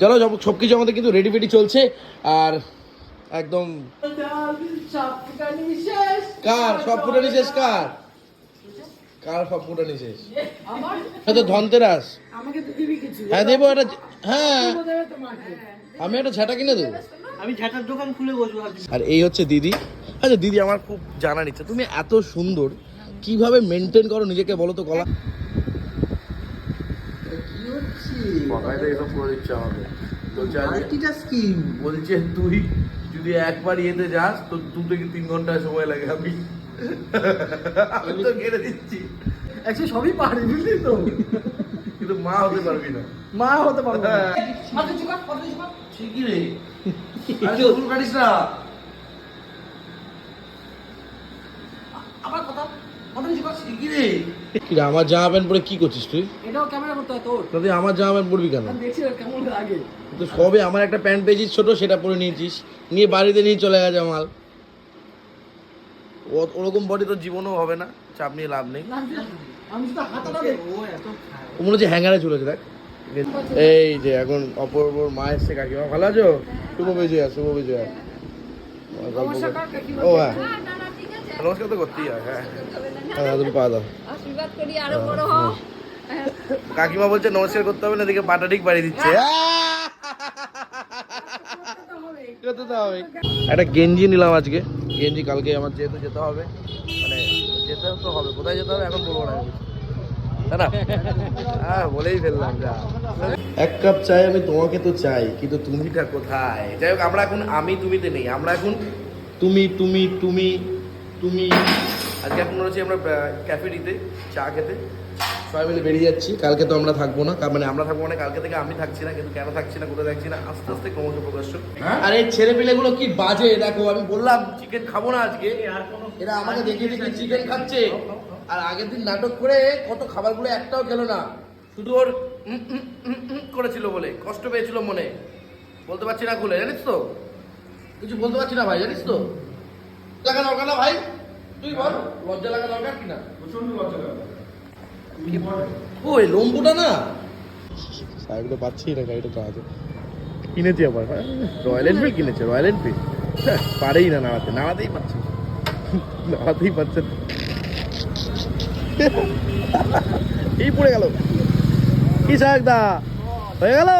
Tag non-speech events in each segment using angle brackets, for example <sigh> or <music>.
চলো সব সব কিছু আমাদের কিন্তু রেডি ফেডি চলছে। আর একদম কার? সব ফুটানি শেষ কার? কার সব ফুটানি শেষ? ধনতেরাস। আমাকে তো দিবি কিছু। হ্যাঁ দেবো একটা হ্যাঁ। আমি একটা ঝাঁটা কিনে দেবো। আমি ঝাঁটার দোকান খুলে বসবো আর এই হচ্ছে দিদি। আচ্ছা দিদি আমার খুব জানার ইচ্ছা। তুমি এত সুন্দর। কীভাবে মেনটেন করো নিজেকে বলো তো কলা বলছে তুই যদি একবার ইয়েতে যাস তো দু থেকে তিন ঘণ্টা সময় লাগে আমি? আমি তো কেড়ে দিচ্ছি। অ্যাকচুয়ালি সবই পারি বুঝলি তো? কিন্তু মা হতে পারবি না। মা হতে পারব না। ঠিকই রে। <laughs> চুল কাটিস না। আবার কথা? কথা ঠিকই রে, আমার জামা প্যান্ট পরে কি করছিস তুই? এটাও ক্যামেরা করতে হয় তোর। তুই আমার জামা প্যান্ট পরবি কেন? আমি দেখছি কেমন লাগে। তো সবে আমার একটা প্যান্ট পেয়েছিস ছোট সেটা পরে নিয়েছিস। নিয়ে বাড়িতে নিয়ে চলে গেছে মাল ও- ওরকম বডি তো জীবনেও হবে না চাপ নিয়ে লাভ নেই। মনে হচ্ছে হ্যাঙ্গারে চলেছে দেখ। এই যে এখন অপর মা এসছে কাকিমা ভালো আছো? শুভ বিজয়া শুভ বিজয়া। ও হ্যাঁ। নমস্কার তো করতেই হয় হ্যাঁ। হ্যাঁ তুমি পা দাও। আশীর্বাদ করি আরও বড় হও কাকিমা বলছে নমস্কার করতে হবে না এদিকে পাটা ঠিক বাড়িয়ে দিচ্ছে। করতে একটা গেঞ্জি নিলাম আজকে। গেঞ্জি কালকে আমার যেহেতু যেতে হবে মানে যেতে তো হবে কোথায় যেতে হবে এখন বলব না। না? হ্যাঁ বলেই ফেললাম যা। এক কাপ চাই আমি তোমাকে তো চাই কিন্তু তুমিটা কোথায়? যাই হোক আমরা এখন আমি তুমিতে নেই আমরা এখন তুমি তুমি তুমি তুমি আজকে এখন রয়েছি আমরা ক্যাফেটিতে চা খেতে। সবাই মিলে বেরিয়ে যাচ্ছি। কালকে তো আমরা থাকব না। মানে আমরা থাকব মানে কালকে থেকে আমি থাকছি না কিন্তু কেন থাকছি না কোথায় থাকছি না আস্তে আস্তে ক্রমশ প্রকাশ্য। আর এই ছেলে পেলেগুলো কি বাজে? দেখো আমি বললাম চিকেন খাব না আজকে। এরা আমাকে দেখিয়ে দেখি চিকেন খাচ্ছে। আর আগের দিন নাটক করে কত খাবারগুলো একটাও খেলো না। শুধু ওর করেছিল বলে কষ্ট পেয়েছিল মনে। বলতে পারছি না খুলে জানিস তো? কিছু বলতে পারছি না ভাই জানিস তো? লাগা দরকার না ভাই। তুই বল লজ্জা লাগা দরকার কি? না ওই লম্বুটা না? সাহেবটা পাচ্ছি না গাড়িটা তো আছে। কিনেছি আবার হ্যাঁ রয়্যাল এনফিল্ড কিনেছে রয়্যাল এনফিল্ড পারেই না নাড়াতে নাড়াতেই পারছে নাড়াতেই পারছে না। এই পড়ে গেল। কি সাহেবদা হয়ে গেল?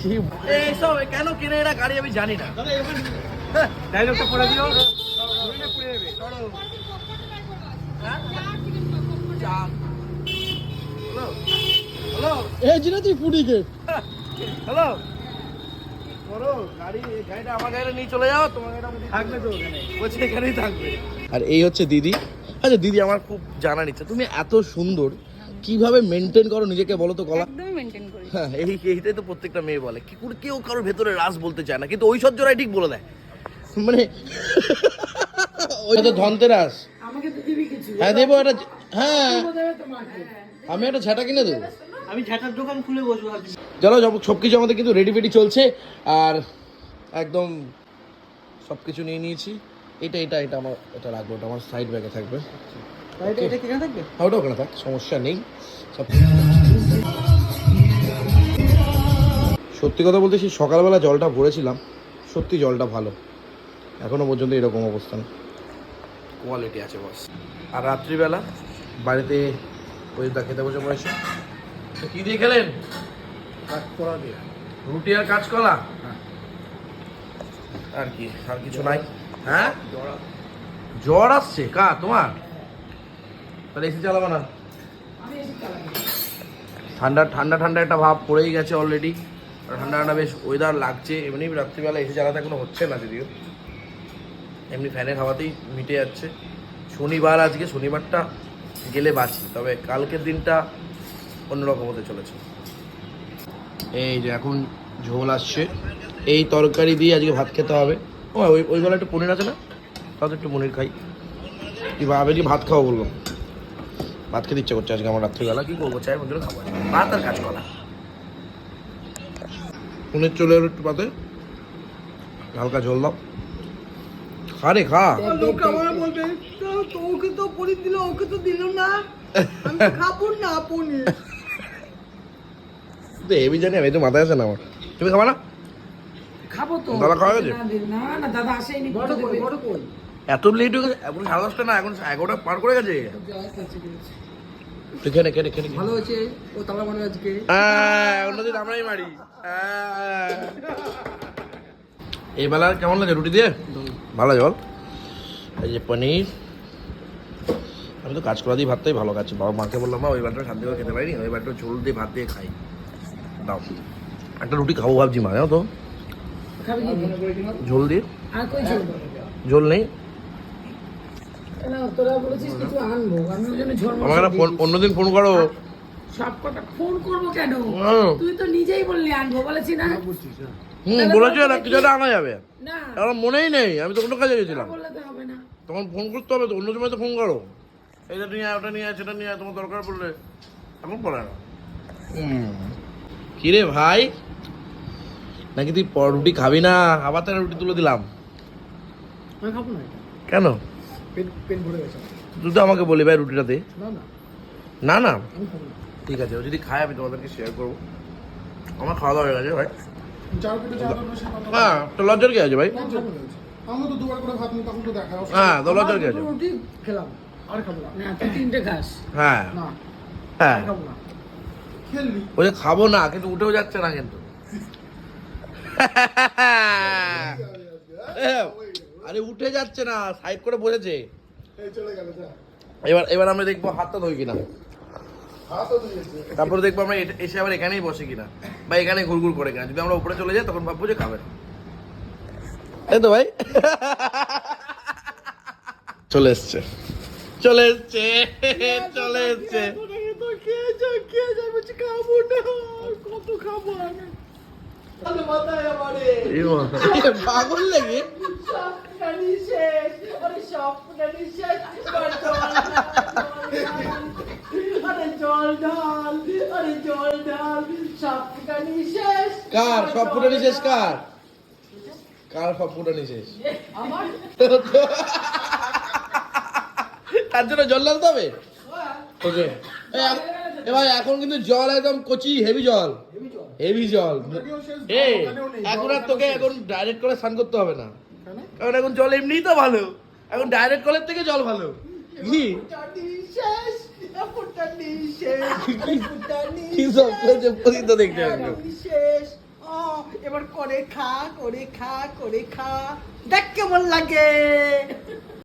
কি- এইসব কেন কিনে এরা গাড়ি আমি জানি না। ডায়লগটা পড়ে দিও। হ্যালো। হ্যালো এই তুই হ্যালো গাড়িটা নিয়ে চলে যাও তোমার থাকবে তো এখানেই থাকবে। আর এই হচ্ছে দিদি। আচ্ছা দিদি আমার খুব জানার ইচ্ছা। তুমি এত সুন্দর কীভাবে মেনটেন করো নিজেকে বলো তো কলা একদমই মেনটেন করি। হ্যাঁ এই এইটাই তো প্রত্যেকটা মেয়ে বলে। কি করে কেউ কারোর ভেতরে রাস বলতে চায় না কিন্তু ঐশ্বর্যরাই ঠিক বলে দেয়। মানে ওই তো ধনতেরাস। হ্যাঁ দেবো একটা হ্যাঁ। আমি একটা ঝাঁটা কিনে দেবো। আমি ঝাঁটার দোকান খুলে বসবো চলো সব কিছু আমাদের কিন্তু রেডি ফেডি চলছে। আর একদম সব কিছু নিয়ে নিয়েছি। এটা এটা এটা আমার এটা রাখব এটা আমার সাইড ব্যাগে থাকবে? হ্যাঁ ওটা ওখানে থাক সমস্যা নেই। সব সত্যি কথা বলতে সেই সকালবেলা জলটা ভরেছিলাম। সত্যি জলটা ভালো। এখনও পর্যন্ত এরকম অবস্থান কোয়ালিটি আছে বস আর রাত্রিবেলা? বাড়িতে ওই দা খেতে বসে পড়েছে। তো কি দিয়ে খেলেন? দিয়ে। রুটি আর কাঁচকলা? আর কি আর কিছু নাই? হ্যাঁ? জ্বর আসছে? কা তোমার? তাহলে এসি চালাবো না। ঠান্ডা ঠান্ডা ঠান্ডা একটা ভাব পড়েই গেছে অলরেডি ঠান্ডা ঠান্ডা বেশ ওয়েদার লাগছে। এমনি রাত্রিবেলা এসি চালাতে এখনও হচ্ছে না যদিও। এমনি ফ্যানের হাওয়াতেই মিটে যাচ্ছে। শনিবার আজকে শনিবারটা গেলে বাঁচি তবে কালকের দিনটা অন্যরকম হতে চলেছে। এই যে এখন ঝোল আসছে। এই তরকারি দিয়ে আজকে ভাত খেতে হবে। ও ওই ওই বেলা একটু পনির আছে না? তাও তো একটু পনির খাই। কি ভাবে যে ভাত খাওয়া বলল ভাত খেতে ইচ্ছা করছে আজকে আমার রাত্রিবেলা। কি করব? চাই মধ্যে খাব ভাত আর কাজ করা পনির চলে এলো একটু পাতে। হালকা ঝোল দাও। খা। রে খা লোক আমার বলবে "তো তোকে তো পনির দিল ওকে তো দিল না। আমি খাব না পনির। তো হেভি জানি আমি তো মাথায় আসে না আমার। তুমি খাবা না? খাব তো। দাদা খাওয়া গেছে? না না না দাদা আসেনি বড় কই বড় কই? এত লেট হয়ে গেছে এখন সাড়ে দশটা না এখন এগারোটা পার করে গেছে। নে, খেয়ে নে। ভালো হয়েছে? ও তালা মানে আজকে। হ্যাঁ, অন্যদিন আমরাই মারি। হ্যাঁ। এই বেলা কেমন লাগে রুটি দিয়ে? ভালো জল। এই যে পনির। আমি তো কাজ করা দিয়ে ভাতটাই ভালো খাচ্ছি। বাবা মাকে বললাম মা ওই বারটা শান্তি করে খেতে পারিনি ওই বারটা ঝোল দিয়ে ভাত দিয়ে খাই। দাও। একটা রুটি খাব ভাবছি মা জানো তো। ঝোল দিয়ে? ঝোল? ঝোল নেই? না তোরা বলেছিস কিছু আনব। আমি ওই জন্য ঝোল আমাকে ফোন। অন্যদিন ফোন করো। সব কটা ফোন করব কেন? তুই তো নিজেই বললি আনব। বলেছি না? হুম বলেছ না কিছু আনা যাবে। না। আমার মনেই নেই আমি তো কোনো কাজে গেছিলাম। বললে তো হবে না। তখন ফোন করতে হবে তো অন্য সময় তো ফোন করো। এইটা নিয়ে আয় ওটা নিয়ে আয় সেটা নিয়ে আয় তোমার দরকার পড়লে। এখন পড়ে না। কিরে ভাই? নাকি তুই প- রুটি খাবি না? আবার তার রুটি তুলে দিলাম। আমি খাব না এটা। কেন? তুই তো আমাকে বলি ভাই রুটিটা দে। না না। ঠিক আছে ও যদি খায় আমি তোমাদেরকে শেয়ার করব। আমার খাওয়া দাওয়া হয়ে গেছে ভাই। হ্যাঁ তো লজ্জার কি আছে ভাই? আমরা তো দুবার করে ভাত তখন তো দেখা হ্যাঁ। তো লজ্জার কি আছে? রুটি খেলাম। আর খাব না। না তিনটে খাস। হ্যাঁ। হ্যাঁ। আর খাব না। খেলবি? ও খাব না কিন্তু উঠেও যাচ্ছে না কিন্তু। আরে উঠে যাচ্ছে না সাইড করে বসেছে। এই চলে গেল যা। এবার এবার আমরা দেখব হাতটা ধোই কিনা। তারপরে দেখব আমরা এসে আবার এখানেই বসে কিনা বা এখানে ঘুরঘুর করে কিনা। যদি আমরা উপরে চলে যাই তখন ভাববো যে খাবে। এই তো ভাই? চলে এসছে। চলে এসছে চলে এসছে। কত খাব আমি পাগল লাগে শেষ আরে শেষ আরে জল ঢাল আরে জল ঢাল সবখানি শেষ কার সব ফুটানি শেষ কার? কার সব ফুটানি শেষ? তার জন্য জল ঢালতে হবে? ওকে। এ ভাই এখন কিন্তু জল একদম কচি হেভি জল। হেভি জল? এ এখন আর তোকে এখন ডাইরেক্ট করে স্নান করতে হবে না। কারণ এখন জল এমনিই তো ভালো। এখন ডাইরেক্ট কলের থেকে জল ভালো। কি? শেষ ফুটানি শেষ কি সব দেখতে এবার করে খা করে খা করে খা। দেখ কেমন লাগে।